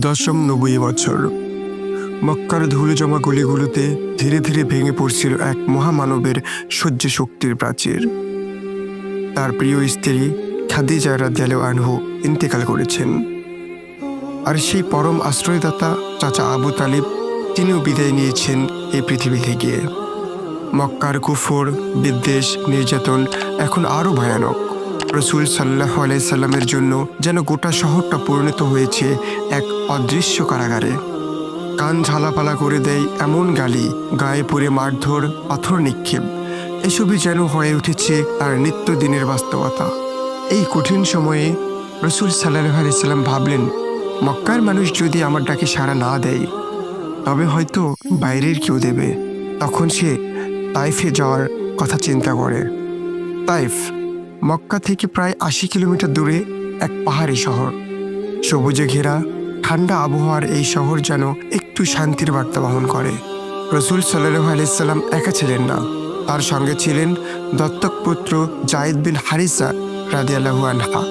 দশম নব্বই বছর। মক্কার ধুলো জমা গলিগুলোতে ধীরে ধীরে ভেঙে পড়ছিল এক মহামানবের সহ্য শক্তির প্রাচীর। তার প্রিয় স্ত্রী খাদিজা রাদিয়াল আনহু ইন্তেকাল করেছেন। আর সেই পরম আশ্রয়দাতা চাচা আবু তালিব, তিনিও বিদায় নিয়েছেন এই পৃথিবী থেকে। মক্কার কুফর, বিদ্বেষ, নির্যাতন এখন আরও ভয়ানক। রসুল সাল্লাহ আলাইসাল্লামের জন্য যেন গোটা শহরটা পরিণত হয়েছে এক অদৃশ্য কারাগারে। কান ঝালাপালা করে দেয় এমন গালি, গায়ে পড়ে মারধর, পাথর নিক্ষেপ। এসবই যেন হয়ে উঠেছে তার নিত্যদিনের বাস্তবতা। এই কঠিন সময়ে রসুল সাল্লাহ আলাইসাল্লাম ভাবলেন, মক্কার মানুষ যদি আমার ডাকে সাড়া না দেয়, তবে হয়তো বাইরের কেউ দেবে। তখন সে তাইফে যাওয়ার কথা চিন্তা করে। তাইফ মক্কা থেকে প্রায় আশি কিলোমিটার দূরে এক পাহাড়ি শহর। সবুজে ঘেরা, ঠান্ডা আবহাওয়ার এই শহর যেন একটু শান্তির বার্তা বহন করে। রসুল সাল্লাহ আলাইসাল্লাম একা ছিলেন না। তার সঙ্গে ছিলেন দত্তক পুত্র জায়েদ বিন হারিসা রাদিয়াল্লাহু আনহা।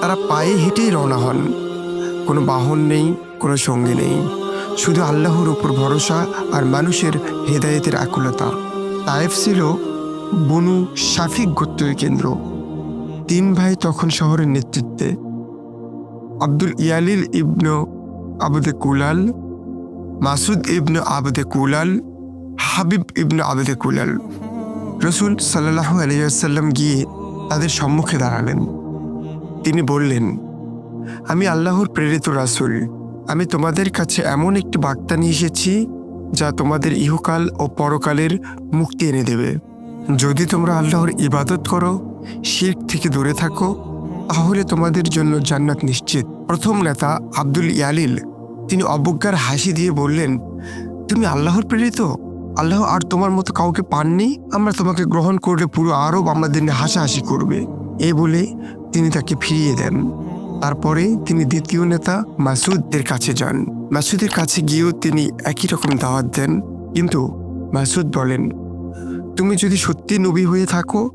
তারা পায়ে হেঁটেই রওনা হন। কোনো বাহন নেই, কোনো সঙ্গী নেই। শুধু আল্লাহর উপর ভরসা আর মানুষের হেদায়েতের আকুলতা। তায়েফ ছিল বনু শাফিক গোত্রের কেন্দ্র। তিন ভাই তখন শহরের নেতৃত্বে। আব্দুল ইয়ালিল ইবনু আবদে কুলাল, মাসুদ ইবনু আবদে কুলাল, হাবিব ইবনু আবদে কুলাল। রসুল সাল্লাহ আলিয়াল্লাম গিয়ে তাদের সম্মুখে দাঁড়ালেন। তিনি বললেন, আমি আল্লাহর প্রেরিত রাসুল। আমি তোমাদের কাছে এমন একটি বার্তা নিয়ে এসেছি, যা তোমাদের ইহকাল ও পরকালের মুক্তি এনে দেবে। যদি তোমরা আল্লাহর ইবাদত করো শির্ক থেকে দূরে থাকো, তাহলে তোমাদের জন্য জান্নাত নিশ্চিত। প্রথম নেতা আব্দুল ইয়ালিল, তিনি অবজ্ঞার হাসি দিয়ে বললেন, তুমি আল্লাহর প্রেরিত? আল্লাহ আর তোমার মতো কাউকে পাননি? আমরা তোমাকে গ্রহণ করলে পুরো আরব আমাদের নিয়ে হাসাহাসি করবে। এ বলে তিনি তাকে ফিরিয়ে দেন। তারপরে তিনি দ্বিতীয় নেতা মাসুদের কাছে যান। মাসুদের কাছে গিয়েও তিনি একই রকম দাওয়াত দেন। কিন্তু মাসুদ বলেন, তুমি যদি সত্যি নবী হয়ে থাকো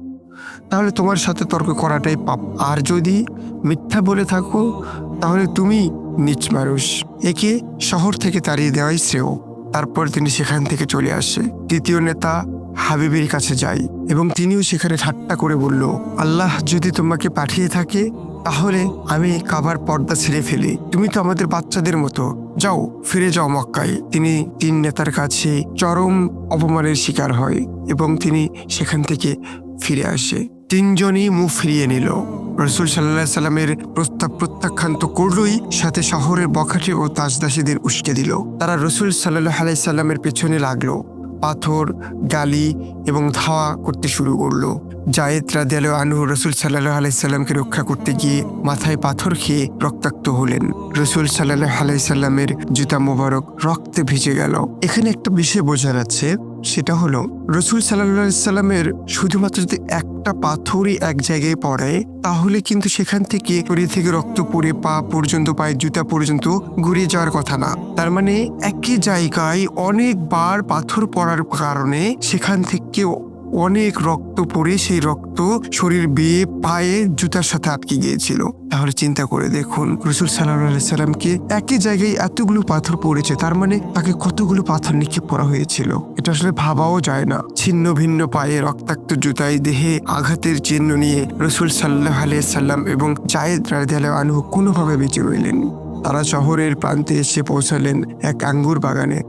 তাহলে তোমার সাথে তর্ক করাটাই পাপ। আর যদি মিথ্যা বলে থাকো, তাহলে তুমি নিচ মানুষ। একে শহর থেকে তাড়িয়ে দেওয়াই শ্রেয়। তারপর তিনি সেখান থেকে চলে আসে। তৃতীয় নেতা হাবিবের কাছে যায় এবং তিনিও সেখানে ঠাট্টা করে বলল, আল্লাহ যদি তোমাকে পাঠিয়ে থাকে, তাহলে আমি কাবার পর্দা ছেড়ে ফেলি। তুমি তো আমাদের বাচ্চাদের মতো। যাও, ফিরে যাও মক্কায়। তিনি তিন নেতার কাছে চরম অপমানের শিকার হয় এবং তিনি সেখান থেকে ফিরে আসে। তিনজনই মুখ ফিরিয়ে নিল। রসুল সাল্লাহ সাল্লামের প্রস্তাব প্রত্যাখ্যান তো করলই সাথে শহরের বখাটে ও তাজদাসীদের উস্কে দিল। তারা রসুল সাল্লাহ আলাইসাল্লামের পেছনে লাগল। পাথর, গালি এবং ধাওয়া করতে শুরু করল। জায়েদ রাদিয়াল আনু রসুল সাল্লাহ আলাইসাল্লামকে রক্ষা করতে গিয়ে মাথায় পাথর খেয়ে রক্তাক্ত হলেন। রসুল সাল্লাহ আলাইসাল্লামের জুতা মোবারক রক্তে ভিজে গেল। এখানে একটা বিষয় বোঝা যাচ্ছে সেটা হলো, রসুল সাল্লা সাল্লামের শুধুমাত্র যদি একটা পাথরই এক জায়গায় পড়ে, তাহলে কিন্তু সেখান থেকে শরীর থেকে রক্ত পড়ে, পা পর্যন্ত, পায়ের জুতা পর্যন্ত ঘুরিয়ে যাওয়ার কথা না। তার মানে একই জায়গায় অনেকবার পাথর পড়ার কারণে সেখান থেকে অনেক রক্ত পড়ে সেই রক্ত শরীর বেয়ে পায়ে জুতার সাথে আটকে গিয়েছিল। তাহলে চিন্তা করে দেখুন, রসুল সাল্লাহ সাল্লামকে একই জায়গায় এতগুলো পাথর পড়েছে, তার মানে তাকে কতগুলো পাথর নিক্ষেপ করা হয়েছিল? এটা আসলে ভাবাও যায় না। ছিন্ন ভিন্ন পায়ে রক্তাক্ত জুতায় দেহে আঘাতের চিহ্ন নিয়ে রসুল সাল্লাহ সাল্লাম এবং জায়েদ রাদিয়াল আনহু কোনোভাবে বেঁচে রইলেন তারা শহরের প্রান্তে এসে পৌঁছালেন এক আঙ্গুর বাগানে।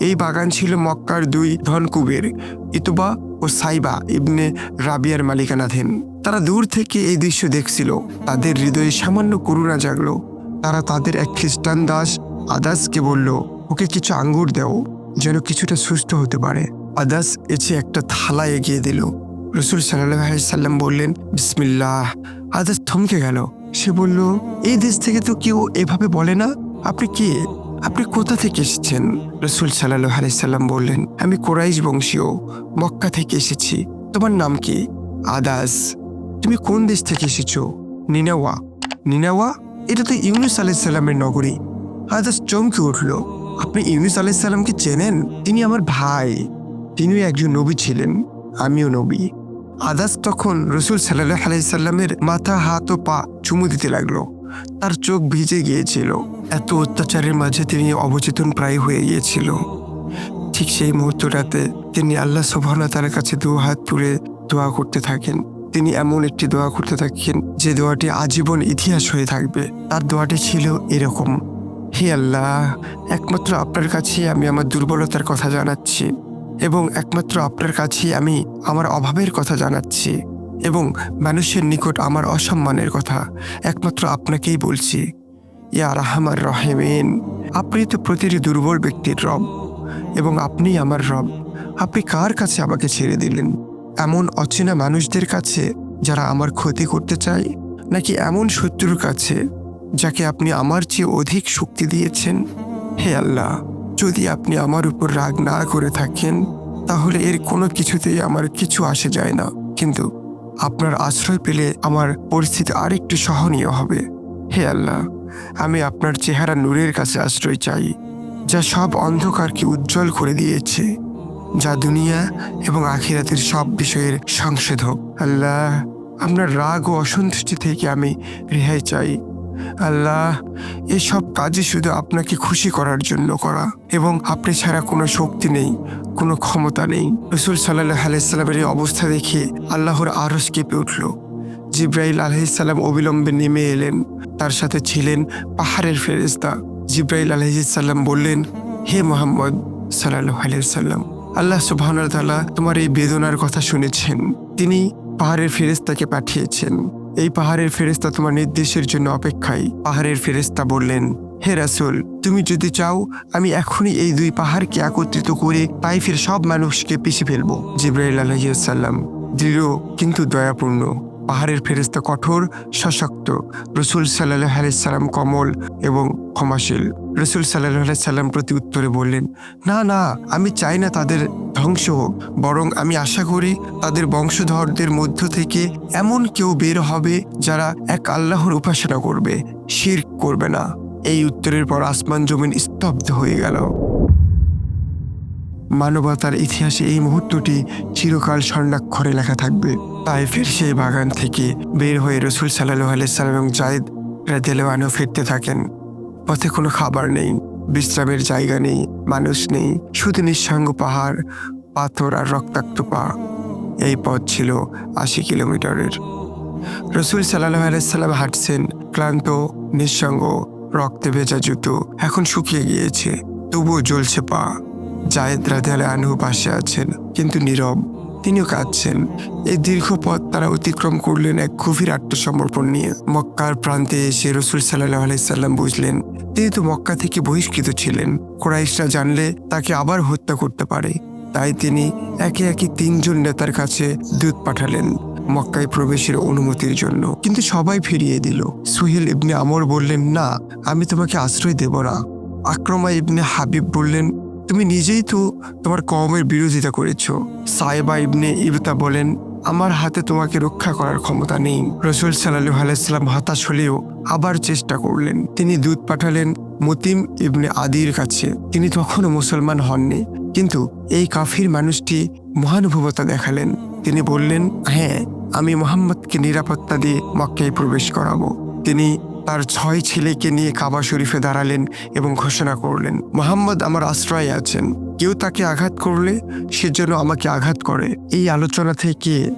এই বাগান ছিল মক্কার দুই ধনকুবের, ইতুবা ও সাইবা ইবনে রাবিয়ার মালিকানাধীন। তারা দূর থেকে এই দৃশ্য দেখছিল। তাদের হৃদয়ে সামান্য করুণা জাগলো। তারা তাদের এক খ্রিস্টান দাস আদাসকে বলল, ওকে কিছু আঙ্গুর দাও, যেন কিছুটা সুস্থ হতে পারে। আদাস এসে একটা থালা এগিয়ে দিল। রসুল সাল্লাম বললেন, বিসমিল্লাহ। আদাস থমকে গেল। সে বলল, এই দেশ থেকে তো কেউ এভাবে বলে না? আপনি কে? আপনি কোথা থেকে এসেছেন? রসুল সাল্লাহ সাল্লাম বললেন, আমি কোরাইশ বংশীয়, মক্কা থেকে এসেছি। তোমার নাম কি? আদাস। তুমি কোন দেশ থেকে এসেছ? নিনাওয়া। নিনাওয়া? এটা তো ইউনুস আলাইসাল্লামের নগরী। আদাস চমকে উঠল, আপনি ইউনুস আলাইসাল্লামকে চেনেন? তিনি আমার ভাই। তিনিও একজন নবী ছিলেন, আমিও নবী। আদাস তখন রসুল সাল্লাহ আলাইসাল্লামের মাথা, হাত ও পা চুমু দিতে লাগল। তার চোখ ভিজে গিয়েছিল। এত অত্যাচারের মাঝে তিনি অবচেতন প্রায় হয়ে গিয়েছিল। ঠিক সেই মুহূর্তটাতে তিনি আল্লাহ সুবহানাহু কাছে দু হাত তুলে দোয়া করতে থাকেন। তিনি এমন একটি দোয়া করতে থাকেন যে দোয়াটি আজীবন ইতিহাস হয়ে থাকবে। তার দোয়াটি ছিল এরকম, হে আল্লাহ, একমাত্র আপনার কাছেই আমি আমার দুর্বলতার কথা জানাচ্ছি এবং একমাত্র আপনার কাছেই আমি আমার অভাবের কথা জানাচ্ছি এবং মানুষের নিকট আমার অসম্মানের কথা একমাত্র আপনাকেই বলছি। ইয়া রাহমার রহেমিন, আপনি তো প্রতিটি দুর্বল ব্যক্তির রব, এবং আপনি আমার রব। আপনি কার কাছে আমাকে ছেড়ে দিলেন? এমন অচেনা মানুষদের কাছে যারা আমার ক্ষতি করতে চায়? নাকি এমন শত্রুর কাছে যাকে আপনি আমার চেয়ে অধিক শক্তি দিয়েছেন? হে আল্লাহ, যদি আপনি আমার উপর রাগ না করে থাকেন, তাহলে এর কোনো কিছুতেই আমার কিছু আসে যায় না। কিন্তু আপনার আশ্রয় পেলে আমার পরিস্থিতি আরেকটু সহনীয় হবে। হে আল্লাহ আমি আপনার চেহারা নূরের কাছে আশ্রয় চাই, যা সব অন্ধকারকে উজ্জ্বল করে দিয়েছে, যা দুনিয়া এবং আখিরাতের সব বিষয়ের সংশোধক। আল্লাহ, আপনার রাগ ও অসন্তুষ্টি থেকে আমি রেহাই চাই। আল্লাহ, এসব কাজই শুধু আপনাকে খুশি করার জন্য করা, এবং আপনি ছাড়া কোনো শক্তি নেই, কোনো ক্ষমতা নেই। রসুল সাল্লাহ আলাইসাল্লামের এই অবস্থা দেখে আল্লাহর আরস কেঁপে উঠল। জিব্রাইল আলহিসাল্লাম অবিলম্বে নেমে এলেন। তার সাথে ছিলেন পাহাড়ের ফেরেস্তা জিব্রাইল আলহিসাল্লাম বললেন, হে মোহাম্মদ সাল্লাহ আলাইসাল্লাম আল্লাহ সুবাহ তাআলা তোমার এই বেদনার কথা শুনেছেন। তিনি পাহাড়ের ফেরেস্তাকে পাঠিয়েছেন। এই পাহাড়ের ফেরেস্তা তোমার নির্দেশের জন্য অপেক্ষায়। পাহাড়ের ফেরেস্তা বললেন, হে রাসুল, তুমি যদি চাও, আমি এখনই এই দুই পাহাড়কে একত্রিত করে তাইফের সব মানুষকে পিছিয়ে ফেলব। জিব্রাইল আলহিসাল্লাম দৃঢ় কিন্তু দয়াপূর্ণ। পাহাড়ের ফেরেস্তা কঠোর, সশক্ত। রসুল সাল্লাহ আলাইসাল্লাম কমল এবং ক্ষমাশীল। রসুল সাল্লাহ সাল্লাম প্রতি উত্তরে বললেন, না না, আমি চাই না তাদের ধ্বংস হোক, বরং আমি আশা করি তাদের বংশধরদের মধ্য থেকে এমন কেউ বের হবে যারা এক আল্লাহর উপাসনা করবে শির করবে না। এই উত্তরের পর আসমান জমিন স্তব্ধ হয়ে গেল। মানবতার ইতিহাসে এই মুহূর্তটি চিরকাল স্বর্ণাক্ষরে লেখা থাকবে। তাইফের সেই বাগান থেকে বের হয়ে রসুল সাল্লাহ আলাইসাল্লাম এবং জায়দ রাদেলওয়ানও ফিরতে থাকেন। পথে কোনো খাবার নেই, বিশ্রামের জায়গা নেই, মানুষ নেই, শুধু নিঃসঙ্গ পাহাড়, পাথর আর রক্তাক্ত পা। এই পথ ছিল আশি কিলোমিটারের। রসুল সাল্লাহ আলাইসাল্লাম হাঁটছেন, ক্লান্ত, নিঃসঙ্গ, রক্তে ভেজা জুতো এখন শুকিয়ে গিয়েছে, তবুও জ্বলছে পা। জায়েদ রাধে আনহু পাশে আছেন, কিন্তু নীরব। তিনিও কাঁদছেন। এই দীর্ঘ পথ তারা অতিক্রম করলেন এক গভীর আত্মসমর্পণ নিয়ে। মক্কার প্রান্তে এসে রসুল সাল্লাহ আলাইসাল্লাম বুঝলেন, তিনি তো মক্কা থেকে বহিষ্কৃত ছিলেন। কোরাইশরা জানলে তাকে আবার হত্যা করতে পারে। তাই তিনি একে একে তিনজন নেতার কাছে দূত পাঠালেন মক্কায় প্রবেশের অনুমতির জন্য। কিন্তু সবাই ফিরিয়ে দিল। সুহেল ইবনে আমর বললেন, না, আমি তোমাকে আশ্রয় দেব না। আক্রমা ইবনে হাবিব বললেন তুমি নিজেই তো তোমার কওমের বিরোধিতা করেছ। সাইবা ইবনে ইবতা বলেন, আমার হাতে তোমাকে রক্ষা করার ক্ষমতা নেই। রসুল সাল্লাহ আলাইসাল্লাম হতাশ হলেও আবার চেষ্টা করলেন। তিনি দূত পাঠালেন মতিম ইবনে আদির কাছে। তিনি তখনও মুসলমান হননি, কিন্তু এই কাফির মানুষটি মহানুভবতা দেখালেন। তিনি বললেন হ্যাঁ আমি মোহাম্মদকে নিরাপত্তা দিয়ে মক্কায় প্রবেশ করাবো। তিনি তার ছয় ছেলেকে নিয়ে কাবা শরীফে দাঁড়ালেন এবং ঘোষণা করলেন, মোহাম্মদ আমার আশ্রয়ে আছেন। কেউ তাকে আঘাত করলে সে যেন আমাকে আঘাত করে। এই আলোচনা থেকে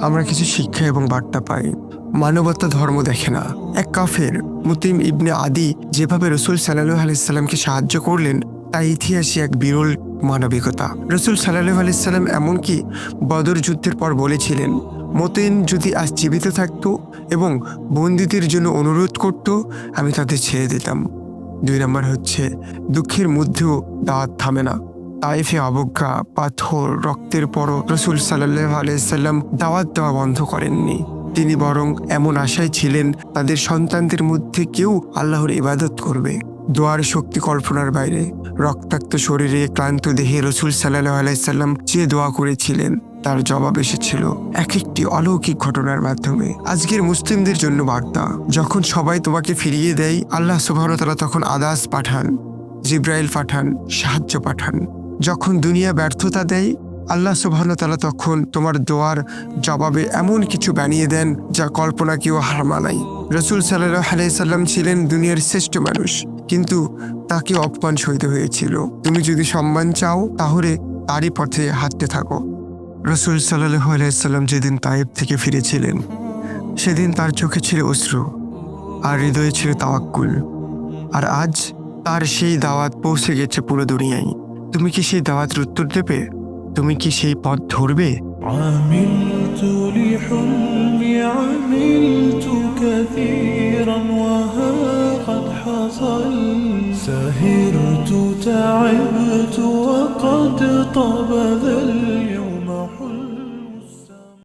আমরা কিছু শিক্ষা এবং বার্তা পাই। মানবতা ধর্ম দেখে না। এক কাফের, মুতিম ইবনে আদি, যেভাবে রসুল সাল্লাহ আলাইসাল্লামকে সাহায্য করলেন তা ইতিহাসে এক বিরল মানবিকতা। রসুল সাল্লাহ আলাইসাল্লাম এমনকি বদর যুদ্ধের পর বলেছিলেন মতিন যদি আজ জীবিত থাকত এবং বন্দীদের জন্য অনুরোধ করত, আমি তাদের ছেড়ে দিতাম। দুই নম্বর হচ্ছে, দুঃখের মধ্যেও দাওয়াত থামে না। তাইফে অবজ্ঞা, পাথর, রক্তের পরও রসুল সাল্লাহ আলাইসাল্লাম দাওয়াত দেওয়া বন্ধ করেননি। তিনি বরং এমন আশায় ছিলেন, তাদের সন্তানদের মধ্যে কেউ আল্লাহর ইবাদত করবে। দোয়ার শক্তি কল্পনার বাইরে, রক্তাক্ত শরীরে ক্লান্ত দেহে রসুল সাল্লাহ আলাইসাল্লাম যে দোয়া করেছিলেন, তার জবাব এসেছিল এক একটি অলৌকিক ঘটনার মাধ্যমে। আজকের মুসলিমদের জন্য বার্তা, যখন সবাই তোমাকে ফিরিয়ে দেয়, আল্লাহ সুবাহতালা তখন আদাস পাঠান, জিব্রাইল পাঠান, সাহায্য পাঠান। যখন দুনিয়া ব্যর্থতা দেয়, আল্লাহ সুবহান তালা তখন তোমার দোয়ার জবাবে এমন কিছু বানিয়ে দেন, যা কল্পনা কেউ হার মানাই রসুল সাল্লাহ আলাইসাল্লাম ছিলেন দুনিয়ার শ্রেষ্ঠ মানুষ। কিন্তু তাকে অপমান সইতে হয়েছিল তুমি যদি সম্মান চাও তাহলে তারই পথে হাঁটতে থাকো রসুল সাল্লাহ আলাইসাল্লাম যেদিন তায়েব থেকে ফিরেছিলেন সেদিন তার চোখে ছিল অশ্রু আর হৃদয়ে ছিল তাওয়াক্কুল আর আজ তার সেই দাওয়াত পৌঁছে গেছে পুরো দুনিয়ায় তুমি কি সেই দাওয়াতের উত্তর দেবে তুমি কি সেই পথ ধরবে عملت لحلمي عملت كثيرا وها قد سهرت تعبت وقد طاب ذا اليوم